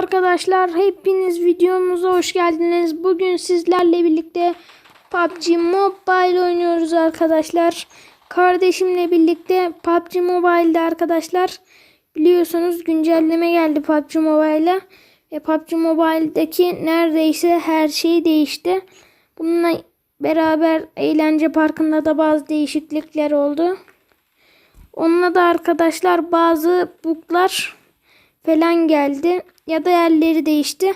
arkadaşlar hepiniz videomuza hoş geldiniz. Bugün sizlerle birlikte PUBG Mobile oynuyoruz arkadaşlar. Kardeşimle birlikte PUBG Mobile'de arkadaşlar biliyorsunuz güncelleme geldi PUBG Mobile'a. Ve PUBG Mobile'deki neredeyse her şey değişti. Bununla beraber eğlence parkında da bazı değişiklikler oldu. Onunla da arkadaşlar bazı buglar falan geldi ya da yerleri değişti.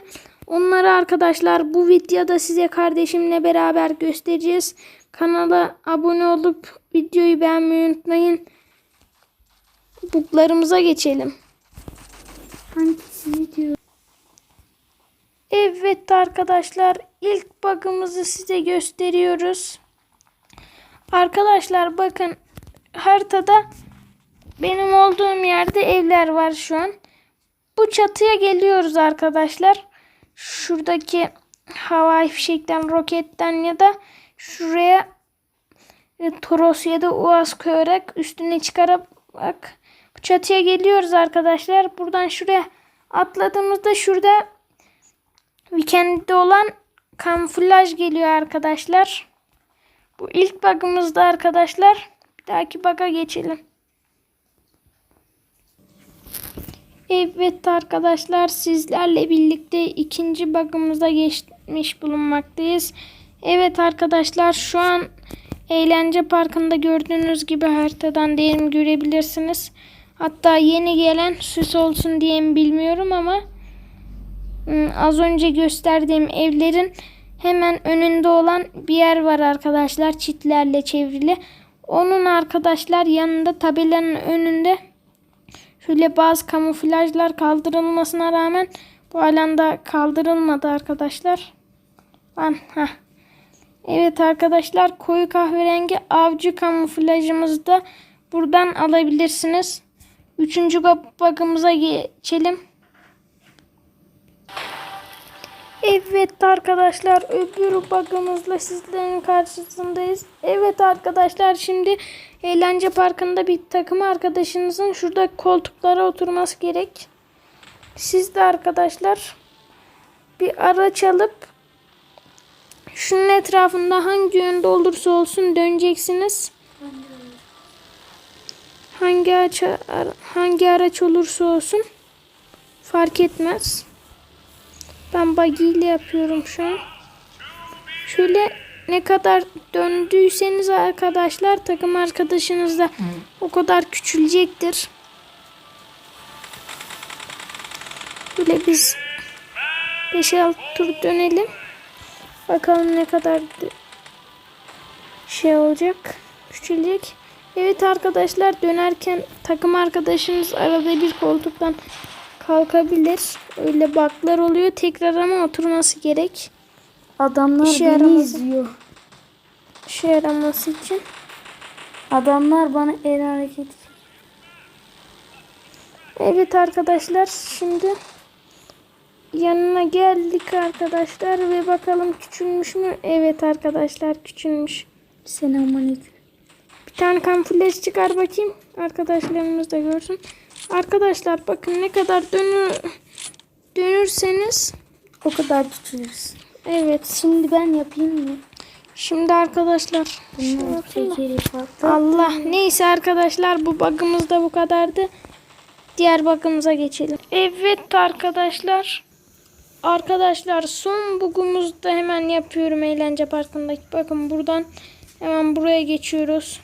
Onları arkadaşlar bu videoda size kardeşimle beraber göstereceğiz. Kanala abone olup videoyu beğenmeyi unutmayın. Buglarımıza geçelim. Hangisi diyor? Evet arkadaşlar ilk bug'ımızı size gösteriyoruz. Arkadaşlar bakın haritada benim olduğum yerde evler var şu an. Bu çatıya geliyoruz arkadaşlar. Şuradaki havai fişekten, roketten ya da şuraya e, Toros ya da Uaz koyarak üstüne çıkarıp bak bu çatıya geliyoruz arkadaşlar. Buradan şuraya atladığımızda şurada Weekend'de olan kamuflaj geliyor arkadaşlar. Bu ilk bug'ımızda arkadaşlar. Bir dahaki bug'a geçelim. Evet arkadaşlar sizlerle birlikte ikinci bug'ımıza geçmiş bulunmaktayız. Evet arkadaşlar şu an eğlence parkında gördüğünüz gibi haritadan değerim görebilirsiniz. Hatta yeni gelen süs olsun diye mi bilmiyorum ama Hmm, az önce gösterdiğim evlerin hemen önünde olan bir yer var arkadaşlar çitlerle çevrili. Onun arkadaşlar yanında tabelanın önünde şöyle bazı kamuflajlar kaldırılmasına rağmen bu alanda kaldırılmadı arkadaşlar. Lan, heh. Evet arkadaşlar koyu kahverengi avcı kamuflajımızı da buradan alabilirsiniz. Üçüncü bug'ımıza geçelim. Evet arkadaşlar öbür bug'ımızla sizlerin karşısındayız. Evet arkadaşlar şimdi eğlence parkında bir takım arkadaşınızın şurada koltuklara oturması gerek. Siz de arkadaşlar bir araç alıp şunun etrafında hangi yönde olursa olsun döneceksiniz. Hangi araç, hangi araç olursa olsun fark etmez. Ben buggy ile yapıyorum şu an. Şöyle ne kadar döndüyseniz arkadaşlar takım arkadaşınız da o kadar küçülecektir. Böyle biz 5-6 tur dönelim. Bakalım ne kadar şey olacak. Küçülecek. Evet arkadaşlar dönerken takım arkadaşınız arada bir koltuktan kalkabilir. Öyle baklar oluyor. Tekrar ama oturması gerek. Adamlar İşe beni yaramadı. izliyor. İşe yaraması için. Adamlar bana el hareketi. Evet arkadaşlar şimdi yanına geldik arkadaşlar ve bakalım küçülmüş mü? Evet arkadaşlar küçülmüş. Selamünaleyküm. Bir tane kamuflaj çıkar bakayım. Arkadaşlarımız da görsün. Arkadaşlar bakın ne kadar dönür dönürseniz O kadar küçülürüz. evet. Şimdi ben yapayım mı? Şimdi arkadaşlar şunu. Allah neyse arkadaşlar bu bug'ımız da bu kadardı. Diğer bug'ımıza geçelim. Evet arkadaşlar. Arkadaşlar son bug'umuzu da hemen yapıyorum eğlence parkındaki. Bakın buradan hemen buraya geçiyoruz.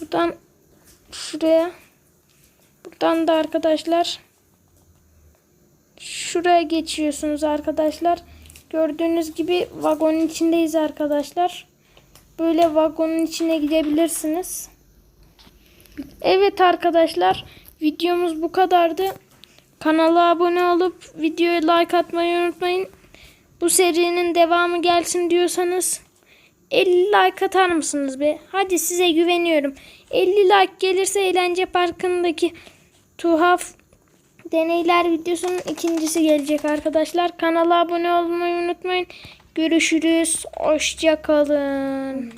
Buradan şuraya. Buradan da arkadaşlar şuraya geçiyorsunuz arkadaşlar. Gördüğünüz gibi vagonun içindeyiz arkadaşlar. Böyle vagonun içine gidebilirsiniz. Evet arkadaşlar videomuz bu kadardı. Kanala abone olup videoya like atmayı unutmayın. Bu serinin devamı gelsin diyorsanız 50 like atar mısınız be? Hadi size güveniyorum. 50 like gelirse eğlence parkındaki tuhaf deneyler videosunun ikincisi gelecek arkadaşlar. Kanala abone olmayı unutmayın. Görüşürüz. Hoşçakalın.